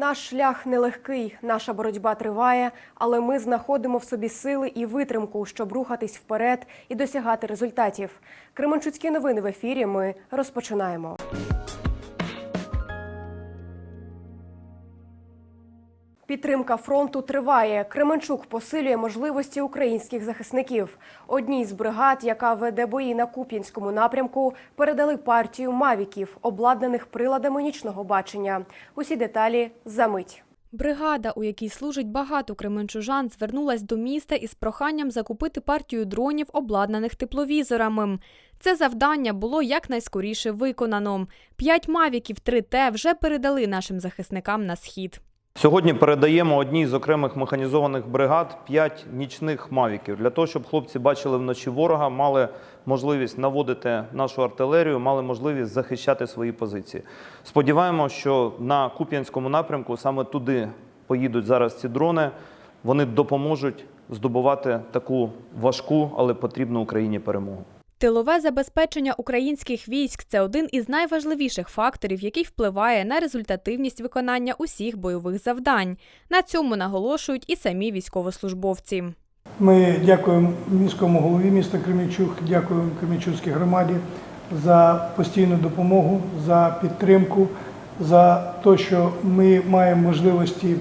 Наш шлях нелегкий, наша боротьба триває, але ми знаходимо в собі сили і витримку, щоб рухатись вперед і досягати результатів. Кременчуцькі новини в ефірі. Ми розпочинаємо. Підтримка фронту триває. Кременчук посилює можливості українських захисників. Одній з бригад, яка веде бої на Куп'янському напрямку, передали партію мавіків, обладнаних приладами нічного бачення. Усі деталі за мить. Бригада, у якій служить багато кременчужан, звернулась до міста із проханням закупити партію дронів, обладнаних тепловізорами. Це завдання було якнайскоріше виконано. П'ять мавіків 3Т вже передали нашим захисникам на схід. Сьогодні передаємо одній з окремих механізованих бригад 5 нічних мавіків для того, щоб хлопці бачили вночі ворога, мали можливість наводити нашу артилерію, мали можливість захищати свої позиції. Сподіваємося, що на Куп'янському напрямку саме туди поїдуть зараз ці дрони. Вони допоможуть здобувати таку важку, але потрібну Україні перемогу. Тилове забезпечення українських військ це один із найважливіших факторів, який впливає на результативність виконання усіх бойових завдань. На цьому наголошують і самі військовослужбовці. Ми дякуємо міському голові міста Кременчук, дякуємо Кременчуцькій громаді за постійну допомогу, за підтримку, за те, що ми маємо можливості е,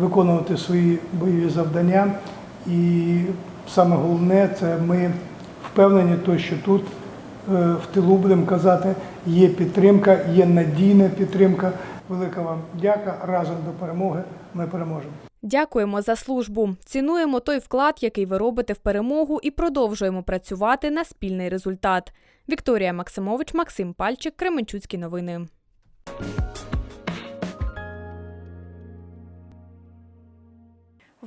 виконувати свої бойові завдання. І саме головне це ми впевнені, то, що тут е, в тилу будемо казати, є підтримка, є надійна підтримка. Велика вам дяка. Разом до перемоги ми переможемо. Дякуємо за службу. Цінуємо той вклад, який ви робите в перемогу, і продовжуємо працювати на спільний результат. Вікторія Максимович, Максим Пальчик, Кременчуцькі новини.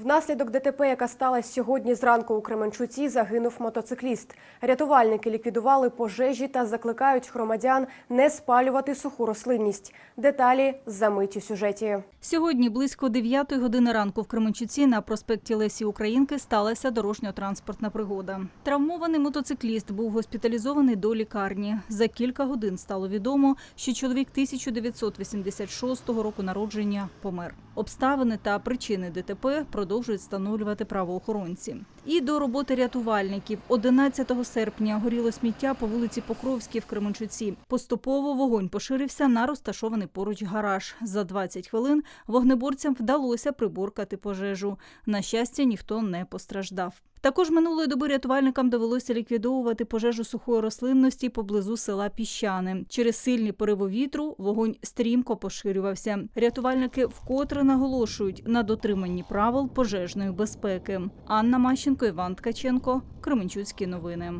Внаслідок ДТП, яка сталася сьогодні зранку у Кременчуці, загинув мотоцикліст. Рятувальники ліквідували пожежі та закликають громадян не спалювати суху рослинність. Деталі за мить у сюжеті. Сьогодні близько 9 години ранку в Кременчуці на проспекті Лесі Українки сталася дорожньо-транспортна пригода. Травмований мотоцикліст був госпіталізований до лікарні. За кілька годин стало відомо, що чоловік 1986 року народження помер. Обставини та причини ДТП продовжують встановлювати правоохоронці. І до роботи рятувальників 11 серпня горіло сміття по вулиці Покровській в Кременчуці. Поступово вогонь поширився на розташований поруч гараж. За 20 хвилин вогнеборцям вдалося приборкати пожежу. На щастя, ніхто не постраждав. Також минулої доби рятувальникам довелося ліквідовувати пожежу сухої рослинності поблизу села Піщани. Через сильні пориви вітру вогонь стрімко поширювався. Рятувальники вкотре наголошують на дотриманні правил пожежної безпеки. Анна Мащенко, Іван Ткаченко, Кременчуцькі новини.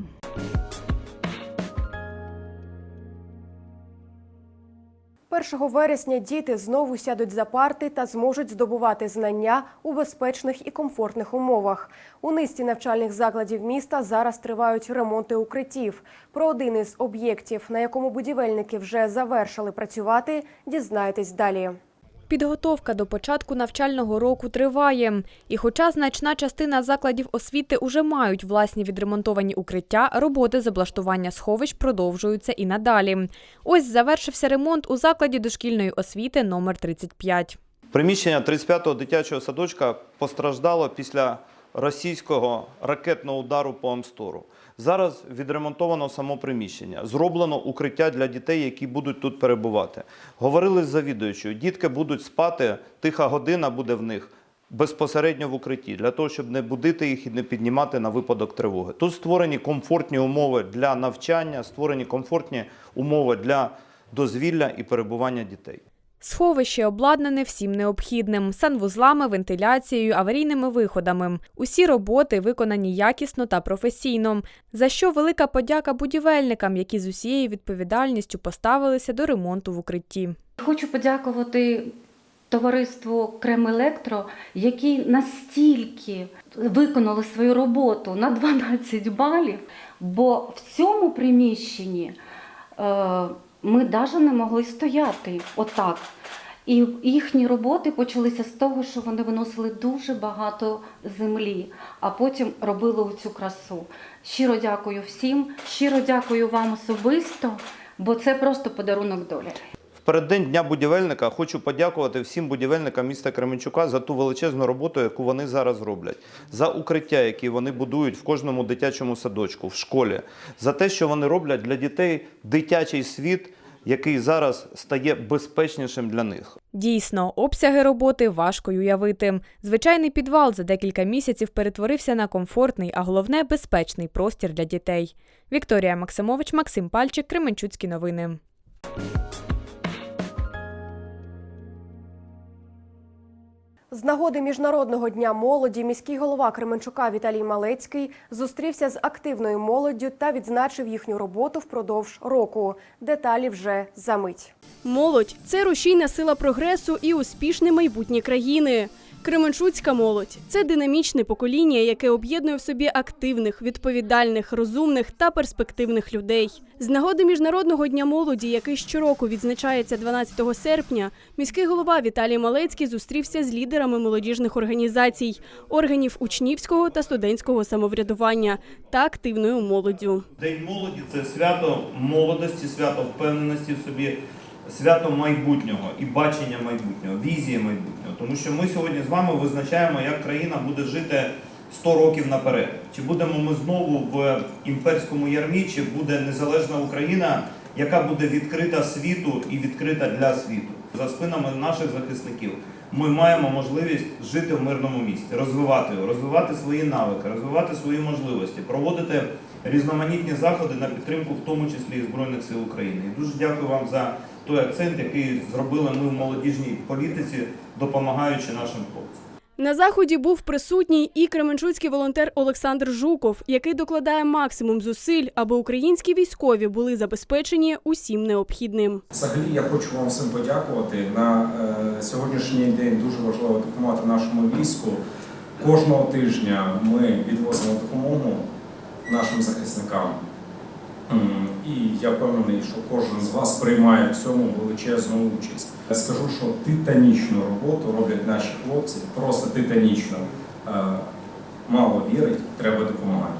Першого вересня діти знову сядуть за парти та зможуть здобувати знання у безпечних і комфортних умовах. У низці навчальних закладів міста зараз тривають ремонти укриттів. Про один із об'єктів, на якому будівельники вже завершили працювати, дізнаєтесь далі. Підготовка до початку навчального року триває. І хоча значна частина закладів освіти уже мають власні відремонтовані укриття, роботи з облаштування сховищ продовжуються і надалі. Ось завершився ремонт у закладі дошкільної освіти номер 35. Приміщення 35-го дитячого садочка постраждало після російського ракетного удару по Амстору. Зараз відремонтовано само приміщення, зроблено укриття для дітей, які будуть тут перебувати. Говорили з завідуючою, дітки будуть спати, тиха година буде в них безпосередньо в укритті, для того, щоб не будити їх і не піднімати на випадок тривоги. Тут створені комфортні умови для навчання, створені комфортні умови для дозвілля і перебування дітей. Сховище обладнане всім необхідним: санвузлами, вентиляцією, аварійними виходами. Усі роботи виконані якісно та професійно. За що велика подяка будівельникам, які з усією відповідальністю поставилися до ремонту в укритті. Хочу подякувати товариству Кремелектро, які настільки виконали свою роботу на 12 балів, бо в цьому приміщенні е, ми навіть не могли стояти отак. І їхні роботи почалися з того, що вони виносили дуже багато землі, а потім робили цю красу. Щиро дякую всім, щиро дякую вам особисто, бо це просто подарунок долі. Переддень Дня будівельника хочу подякувати всім будівельникам міста Кременчука за ту величезну роботу, яку вони зараз роблять, за укриття, які вони будують в кожному дитячому садочку, в школі, за те, що вони роблять для дітей дитячий світ, який зараз стає безпечнішим для них. Дійсно, обсяги роботи важко уявити. Звичайний підвал за декілька місяців перетворився на комфортний, а головне безпечний простір для дітей. Вікторія Максимович, Максим Пальчик, Кременчуцькі новини. З нагоди Міжнародного дня молоді міський голова Кременчука Віталій Малецький зустрівся з активною молоддю та відзначив їхню роботу впродовж року. Деталі вже за мить. Молодь це рушійна сила прогресу і успішне майбутнє країни. Кременчуцька молодь це динамічне покоління, яке об'єднує в собі активних, відповідальних, розумних та перспективних людей. З нагоди міжнародного дня молоді, який щороку відзначається 12 серпня, міський голова Віталій Малецький зустрівся з лідерами молодіжних організацій, органів учнівського та студентського самоврядування та активною молоддю. День молоді це свято молодості, свято впевненості в собі, свято майбутнього і бачення майбутнього, візії майбутнього. Тому що ми сьогодні з вами визначаємо, як країна буде жити 100 років наперед. Чи будемо ми знову в імперському ярмі, чи буде незалежна Україна, яка буде відкрита світу і відкрита для світу. За спинами наших захисників ми маємо можливість жити в мирному місті, розвивати його, розвивати свої навики, розвивати свої можливості, проводити різноманітні заходи на підтримку, в тому числі і Збройних сил України. І дуже дякую вам за той акцент, який зробили ми в молодіжній політиці, допомагаючи нашим хлопцям. На заході був присутній і кременчуцький волонтер Олександр Жуков, який докладає максимум зусиль, аби українські військові були забезпечені усім необхідним. Взагалі я хочу вам всім подякувати. На е, сьогоднішній день дуже важливо допомагати нашому війську. Кожного тижня ми відвозимо допомогу нашим захисникам. І я впевнений, що кожен з вас приймає в цьому величезну участь. Я скажу, що титанічну роботу роблять наші хлопці, просто титанічно. Е, Мало вірить, треба допомагати.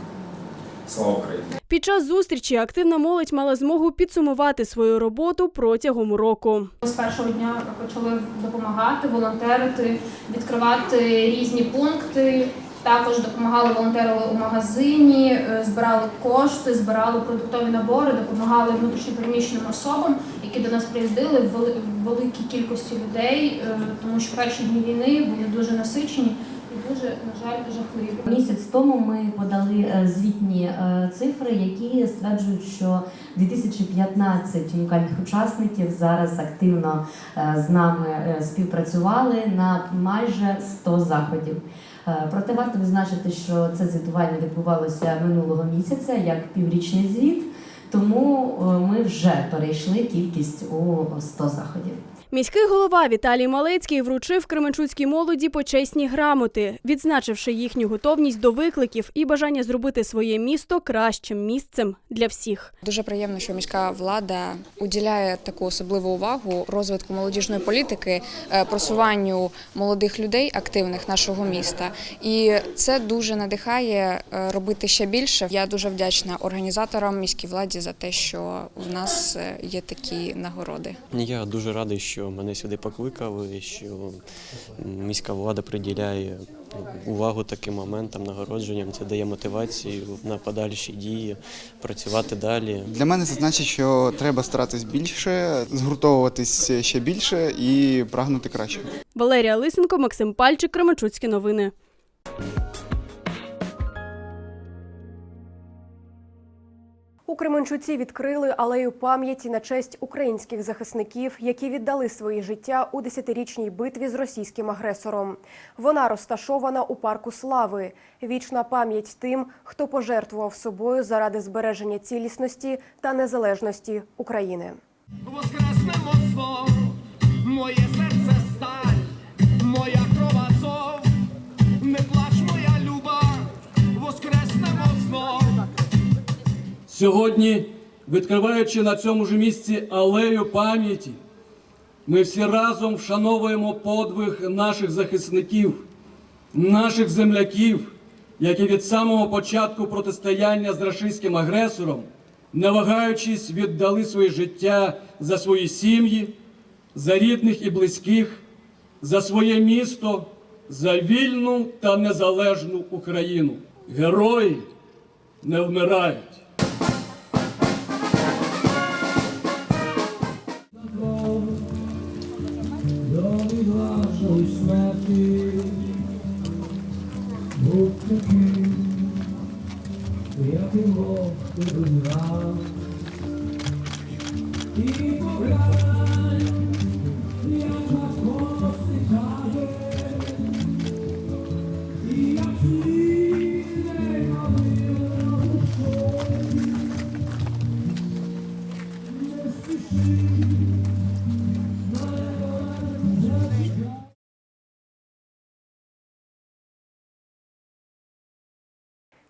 Слава Україні! Під час зустрічі активна молодь мала змогу підсумувати свою роботу протягом року. З першого дня почали допомагати, волонтерити, відкривати різні пункти. Також допомагали волонтерили у магазині, е, збирали кошти, збирали продуктові набори, допомагали внутрішньопереміщеним особам, які до нас приїздили в великій кількості людей, е, тому що перші дні війни були дуже насичені і дуже, на жаль, жахливі. Місяць тому ми подали е, звітні цифри, які стверджують, що 2015 унікальних учасників зараз активно з нами співпрацювали на майже 100 заходів. Е, Проте варто відзначити, що це звітування відбувалося минулого місяця як піврічний звіт, тому е, ми вже перейшли кількість у 100 заходів. Міський голова Віталій Малецький вручив Кременчуцькій молоді почесні грамоти, відзначивши їхню готовність до викликів і бажання зробити своє місто кращим місцем для всіх. Дуже приємно, що міська влада уділяє таку особливу увагу розвитку молодіжної політики, е, просуванню молодих людей активних нашого міста. І це дуже надихає е, робити ще більше. Я дуже вдячна організаторам міській владі за те, що в нас е, є такі нагороди. Я дуже радий, що мене сюди покликали, що міська влада приділяє увагу таким моментам, нагородженням. Це дає мотивацію на подальші дії, працювати далі. Для мене це значить, що треба старатись більше, згуртовуватись ще більше і прагнути краще. Валерія Лисенко, Максим Пальчик, Кременчуцькі новини. У Кременчуці відкрили алею пам'яті на честь українських захисників, які віддали свої життя у десятирічній битві з російським агресором. Вона розташована у парку слави. Вічна пам'ять тим, хто пожертвував собою заради збереження цілісності та незалежності України. Воскреснемо моє серце Сьогодні, відкриваючи на цьому ж місці алею пам'яті, ми всі разом вшановуємо подвиг наших захисників, наших земляків, які від самого початку протистояння з рашистським агресором, не вагаючись, віддали своє життя за свої сім'ї, за рідних і близьких, за своє місто, за вільну та незалежну Україну. Герої не вмирають. Mm-hmm.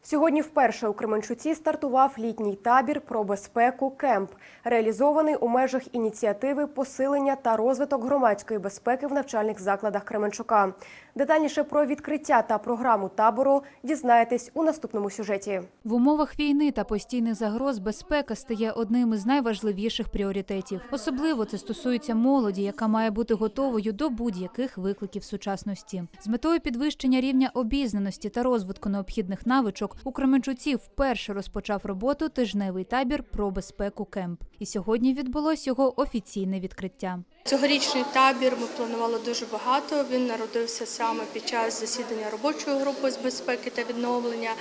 Сьогодні вперше у Кременчуці стартував літній табір про безпеку Кемп, реалізований у межах ініціативи посилення та розвиток громадської безпеки в навчальних закладах Кременчука. Детальніше про відкриття та програму табору дізнаєтесь у наступному сюжеті. В умовах війни та постійних загроз безпека стає одним із найважливіших пріоритетів. Особливо це стосується молоді, яка має бути готовою до будь-яких викликів сучасності. З метою підвищення рівня обізнаності та розвитку необхідних навичок у Кременчуці вперше розпочав роботу тижневий табір про безпеку Кемп. І сьогодні відбулось його офіційне відкриття. Цьогорічний табір ми планували дуже багато. Він народився саме під час засідання робочої групи з безпеки та відновлення,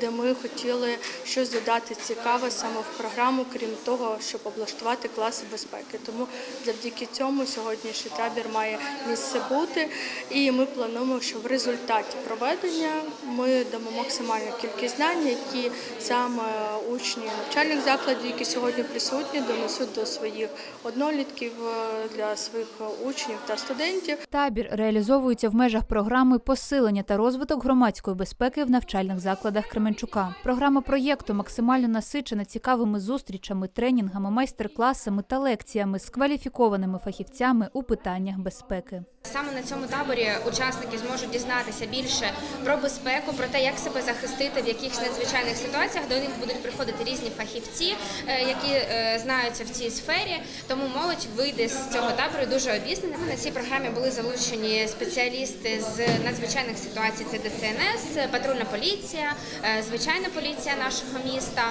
де ми хотіли щось додати цікаве саме в програму, крім того, щоб облаштувати класи безпеки. Тому завдяки цьому сьогоднішній табір має місце бути. І ми плануємо, що в результаті проведення ми дамо максимальну кількість знань, які саме учні навчальних закладів, які сьогодні присутні, донесуть до своїх однолітків е, для своїх учнів та студентів. Табір реалізовується в межах програми посилення та розвиток громадської безпеки в навчальних закладах Кременчука. Програма проєкту максимально насичена цікавими зустрічами, тренінгами, майстер-класами та лекціями з кваліфікованими фахівцями у питаннях безпеки. Саме на цьому таборі учасники зможуть дізнатися більше про безпеку, про те, як себе захистити в якихось надзвичайних ситуаціях. До них будуть приходити різні фахівці, е, які е, знаються в цій сфері. Тому молодь вийде з цього табору дуже обізнана. На цій програмі були залучені спеціалісти з надзвичайних ситуацій. Це ДСНС, патрульна поліція, е, звичайна поліція нашого міста,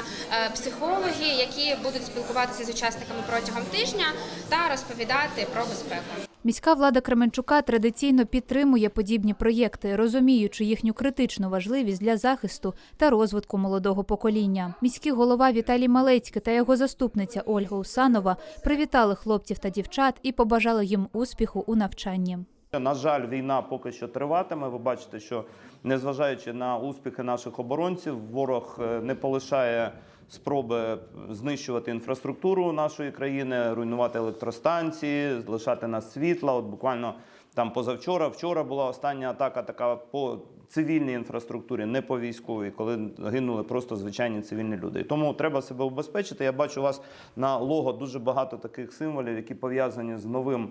психологи, які будуть спілкуватися з учасниками протягом тижня та розповідати про безпеку. Міська влада Кременчука традиційно підтримує подібні проєкти, розуміючи їхню критичну важливість для захисту та розвитку молодого покоління. Міський голова Віталій Малецький та його заступниця Ольга Усанова привітали хлопців та дівчат і побажали їм успіху у навчанні. На жаль, війна поки що триватиме. Ви бачите, що незважаючи на успіхи наших оборонців, ворог е, не полишає спроби знищувати інфраструктуру нашої країни, руйнувати електростанції, лишати нас світла. От буквально там позавчора, вчора була остання атака така по цивільній інфраструктурі, не по військовій, коли гинули просто звичайні цивільні люди. І тому треба себе убезпечити. Я бачу у вас на лого дуже багато таких символів, які пов'язані з новим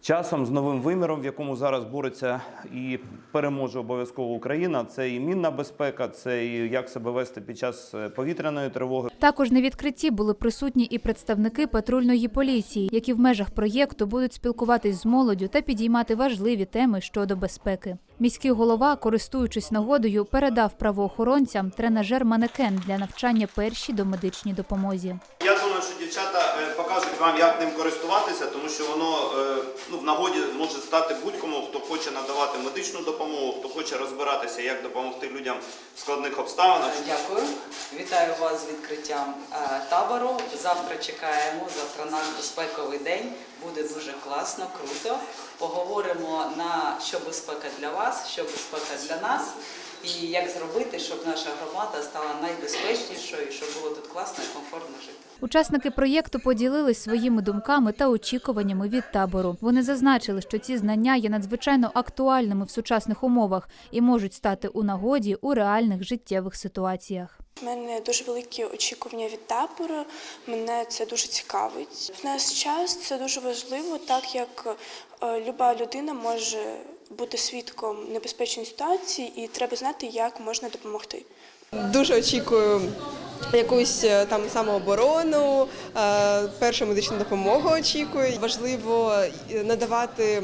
часом, з новим виміром, в якому зараз бореться і переможе обов'язково Україна. Це і мінна безпека, це і як себе вести під час е, повітряної тривоги. Також на відкритті були присутні і представники патрульної поліції, які в межах проєкту будуть спілкуватись з молоддю та підіймати важливі теми щодо безпеки. Міський голова, користуючись нагодою, передав правоохоронцям тренажер манекен для навчання першій домедичній допомозі. Що дівчата е, покажуть вам, як ним користуватися, тому що воно е, ну, в нагоді може стати будь-кому, хто хоче надавати медичну допомогу, хто хоче розбиратися, як допомогти людям в складних обставинах. Дякую. Вітаю вас з відкриттям е, табору. Завтра чекаємо. Завтра наш безпековий день. Буде дуже класно, круто. Поговоримо на що безпека для вас, що безпека для нас, і як зробити, щоб наша громада стала найбезпечнішою, і щоб було тут класно і комфортно жити. Учасники проєкту поділились своїми думками та очікуваннями від табору. Вони зазначили, що ці знання є надзвичайно актуальними в сучасних умовах і можуть стати у нагоді у реальних життєвих ситуаціях. У мене дуже великі очікування від табору. Мене це дуже цікавить. В наш час це дуже важливо, так як е, люба людина може бути свідком небезпечної ситуації, і треба знати, як можна допомогти. Дуже очікую якусь е, там самооборону, е, першу медичну допомогу очікую. Важливо е, надавати.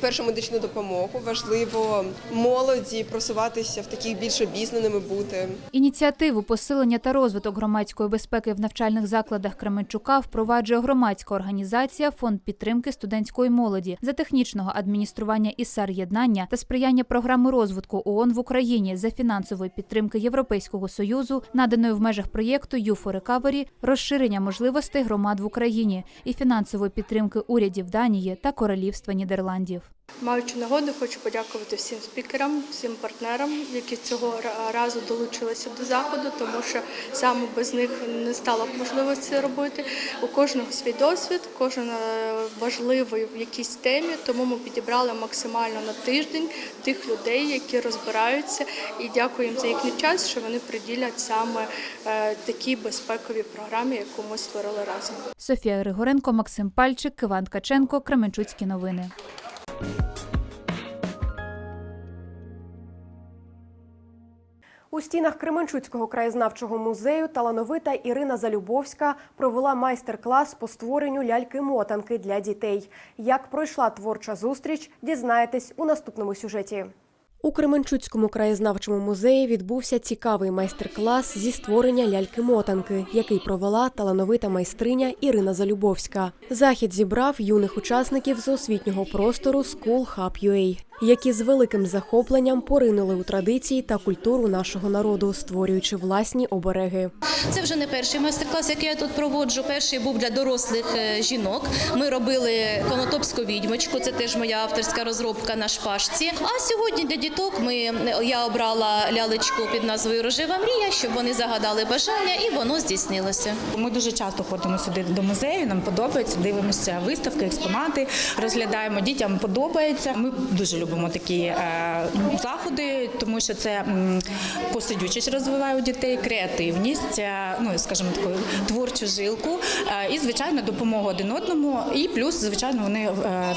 Першу медичну допомогу важливо молоді просуватися в таких більш обізнаними бути. Ініціативу посилення та розвиток громадської безпеки в навчальних закладах Кременчука впроваджує громадська організація Фонд підтримки студентської молоді за технічного адміністрування ІСАР єднання та сприяння програми розвитку ООН в Україні за фінансової підтримки Європейського союзу, наданої в межах проєкту «You for Recovery», розширення можливостей громад в Україні і фінансової підтримки урядів Данії та Королівства Нідерландів. Маючи нагоду, хочу подякувати всім спікерам, всім партнерам, які цього разу долучилися до заходу, тому що саме без них не стало б можливо це робити. У кожного свій досвід, кожен е, важливий в якійсь темі, тому ми підібрали максимально на тиждень тих людей, які розбираються, і дякую їм за їхній час, що вони приділять саме е, такій безпековій програмі, яку ми створили разом. Софія Григоренко, Максим Пальчик, Іван Ткаченко, Кременчуцькі новини. У стінах Кременчуцького краєзнавчого музею талановита Ірина Залюбовська провела майстер-клас по створенню ляльки-мотанки для дітей. Як пройшла творча зустріч, дізнаєтесь у наступному сюжеті. У Кременчуцькому краєзнавчому музеї відбувся цікавий майстер-клас зі створення ляльки-мотанки, який провела талановита майстриня Ірина Залюбовська. Захід зібрав юних учасників з освітнього простору School Hub UA, які з великим захопленням поринули у традиції та культуру нашого народу, створюючи власні обереги. Це вже не перший майстер-клас, який я тут проводжу. Перший був для дорослих е, жінок. Ми робили конотопську відьмочку. Це теж моя авторська розробка на шпажці. А сьогодні для діток ми я обрала лялечку під назвою Рожева мрія, щоб вони загадали бажання, і воно здійснилося. Ми дуже часто ходимо сюди до музею. Нам подобається, дивимося виставки, експонати, розглядаємо. Дітям подобається. Ми дуже любимо такі е, заходи, тому що це посидючість розвиває у дітей, креативність, е, ну скажімо таку творчу жилку, е, і звичайно допомогу один одному. І плюс, звичайно, вони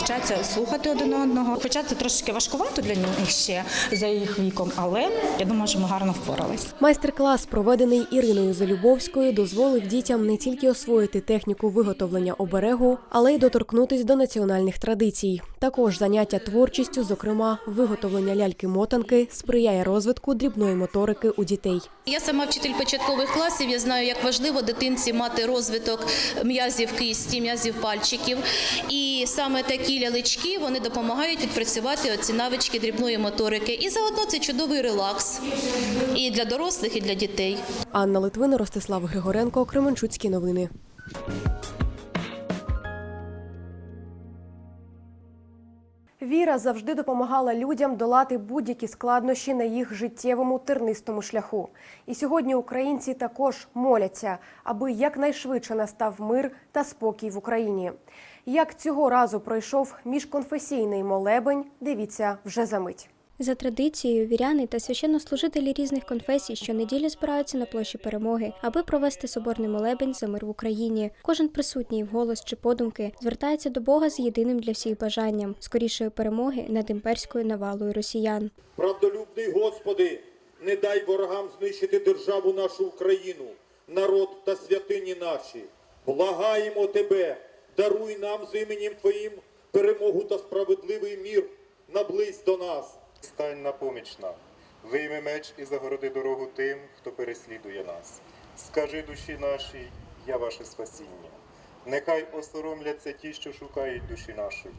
вчаться слухати один одного. Хоча це трошки важкувато для них ще за їх віком, але я думаю, що ми гарно впорались. Майстер-клас, проведений Іриною Залюбовською, дозволив дітям не тільки освоїти техніку виготовлення оберегу, але й доторкнутись до національних традицій. Також заняття творчістю, зокрема виготовлення ляльки-мотанки, сприяє розвитку дрібної моторики у дітей. Я сама вчитель початкових класів. Я знаю, як важливо дитинці мати розвиток м'язів кисті, м'язів пальчиків. І саме такі лялечки вони допомагають відпрацювати оці навички дрібної моторики. І заодно це чудовий релакс і для дорослих, і для дітей. Анна Литвина, Ростислав Григоренко, Кременчуцькі новини. Віра завжди допомагала людям долати будь-які складнощі на їх життєвому тернистому шляху. І сьогодні українці також моляться, аби якнайшвидше настав мир та спокій в Україні. Як цього разу пройшов міжконфесійний молебень, дивіться вже за мить. За традицією, віряни та священнослужителі різних конфесій щонеділі збираються на площі перемоги, аби провести соборний молебень за мир в Україні. Кожен присутній вголос чи подумки звертається до Бога з єдиним для всіх бажанням скорішої перемоги над імперською навалою росіян. Правдолюбний Господи, не дай ворогам знищити державу нашу Україну, народ та святині наші. Благаємо Тебе, даруй нам з іменем Твоїм перемогу та справедливий мір. Наблизь до нас. Стань на поміч нам, вийми меч і загороди дорогу тим, хто переслідує нас. Скажи душі нашій, я ваше спасіння. Нехай осоромляться ті, що шукають душі нашої.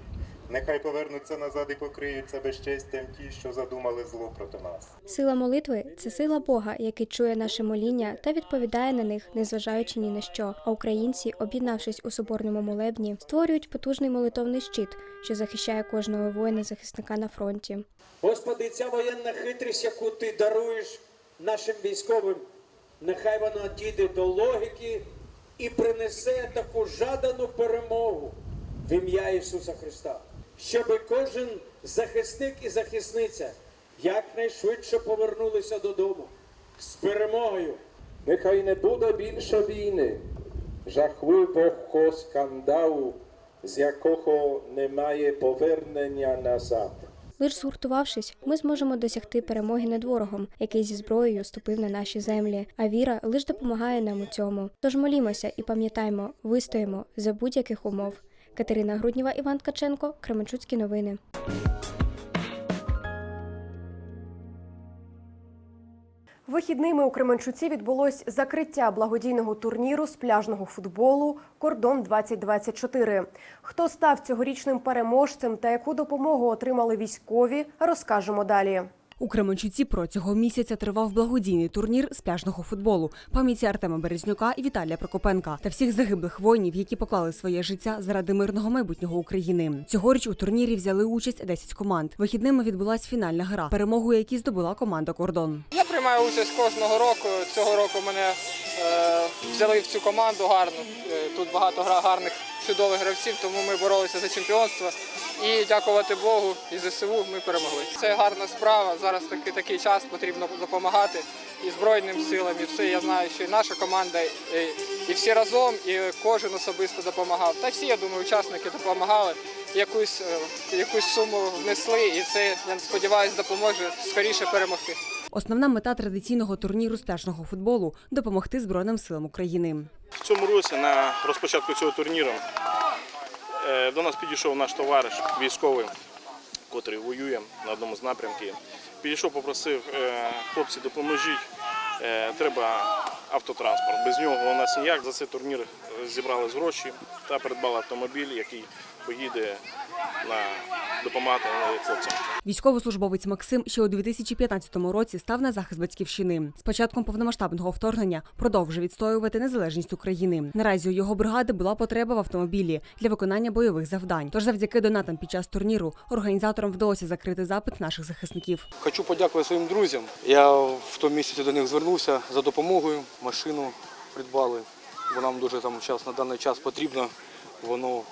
Нехай повернуться назад і покриються безчестям ті, що задумали зло проти нас. Сила молитви це сила Бога, який чує наше моління та відповідає на них, незважаючи ні на що. А українці, об'єднавшись у соборному молебні, створюють потужний молитовний щит, що захищає кожного воїна-захисника на фронті. Господи, ця воєнна хитрість, яку ти даруєш нашим військовим, нехай вона дійде до логіки і принесе таку жадану перемогу в ім'я Ісуса Христа, щоб кожен захисник і захисниця якнайшвидше повернулися додому з перемогою. Нехай не буде більше війни, жахливого скандалу, з якого немає повернення назад. Лиш згуртувавшись, ми зможемо досягти перемоги над ворогом, який зі зброєю ступив на наші землі. А віра лише допомагає нам у цьому. Тож молімося і пам'ятаймо, вистоїмо за будь-яких умов. Катерина Грудніва, Іван Ткаченко, Кременчуцькі новини. Вихідними у Кременчуці відбулось закриття благодійного турніру з пляжного футболу Кордон 2024 Хто став цьогорічним переможцем та яку допомогу отримали військові, розкажемо далі. У Кременчуці протягом місяця тривав благодійний турнір з пляжного футболу пам'яті Артема Березнюка і Віталія Прокопенка та всіх загиблих воїнів, які поклали своє життя заради мирного майбутнього України. Цьогоріч у турнірі взяли участь 10 команд. Вихідними відбулась фінальна гра, перемогу якій здобула команда Кордон. Я приймаю участь кожного року. Цього року мене е, взяли в цю команду гарну. Е, Тут багато гра гарних чудових гравців, тому ми боролися за чемпіонство. І дякувати Богу і ЗСУ ми перемогли. Це гарна справа. Зараз такий такий час потрібно допомагати і збройним силам, і все. Я знаю, що і наша команда, і, і всі разом, і кожен особисто допомагав. Та всі, я думаю, учасники допомагали. Якусь, е, якусь суму внесли, і це я сподіваюся допоможе скоріше перемогти. Основна мета традиційного турніру з пляжного футболу допомогти Збройним силам України. В цьому році на розпочатку цього турніру до нас підійшов наш товариш військовий, котрий воює на одному з напрямків. Підійшов, попросив е, хлопці, допоможіть. е, Треба автотранспорт. Без нього у нас ніяк. За цей турнір е, зібрали гроші та придбали автомобіль, який поїде на допомагати хлопцям. Військовослужбовець Максим ще у 2015 році став на захист батьківщини. З початком повномасштабного вторгнення продовжує відстоювати незалежність України. Наразі у його бригади була потреба в автомобілі для виконання бойових завдань. Тож, завдяки донатам під час турніру, організаторам вдалося закрити запит наших захисників. Хочу подякувати своїм друзям. Я в тому місяці до них звернувся за допомогою. Машину придбали, бо нам дуже там час на даний час потрібно. Воно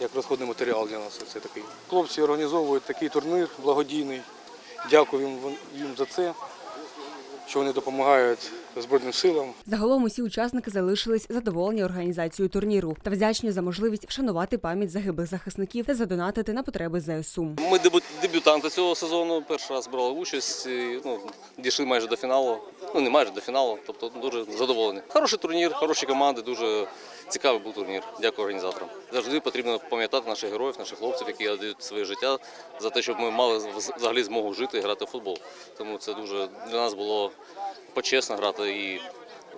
як розходний матеріал для нас. Це такий. Хлопці організовують такий турнір благодійний. Дякую їм, за це, що вони допомагають Збройним силам. Загалом усі учасники залишились задоволені організацією турніру та вдячні за можливість вшанувати пам'ять загиблих захисників та задонатити на потреби ЗСУ. Ми дебют- дебютанти цього сезону. Перший раз брали участь. І, ну, дійшли майже до фіналу. Ну не майже до фіналу. Тобто дуже задоволені. Хороший турнір, хороші команди, дуже цікавий був турнір. Дякую організаторам. Завжди потрібно пам'ятати наших героїв, наших хлопців, які дають своє життя за те, щоб ми мали взагалі змогу жити і грати в футбол. Тому це дуже для нас було почесно грати і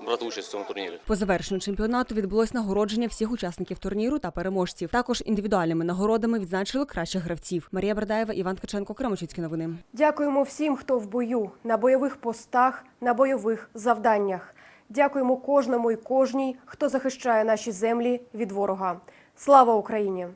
брати участь в цьому турнірі. По завершенню чемпіонату відбулось нагородження всіх учасників турніру та переможців. Також індивідуальними нагородами відзначили кращих гравців. Марія Бердаєва, Іван Ткаченко, Кремочицькі новини. Дякуємо всім, хто в бою, на бойових постах, на бойових завданнях. Дякуємо кожному і кожній, хто захищає наші землі від ворога. Слава Україні!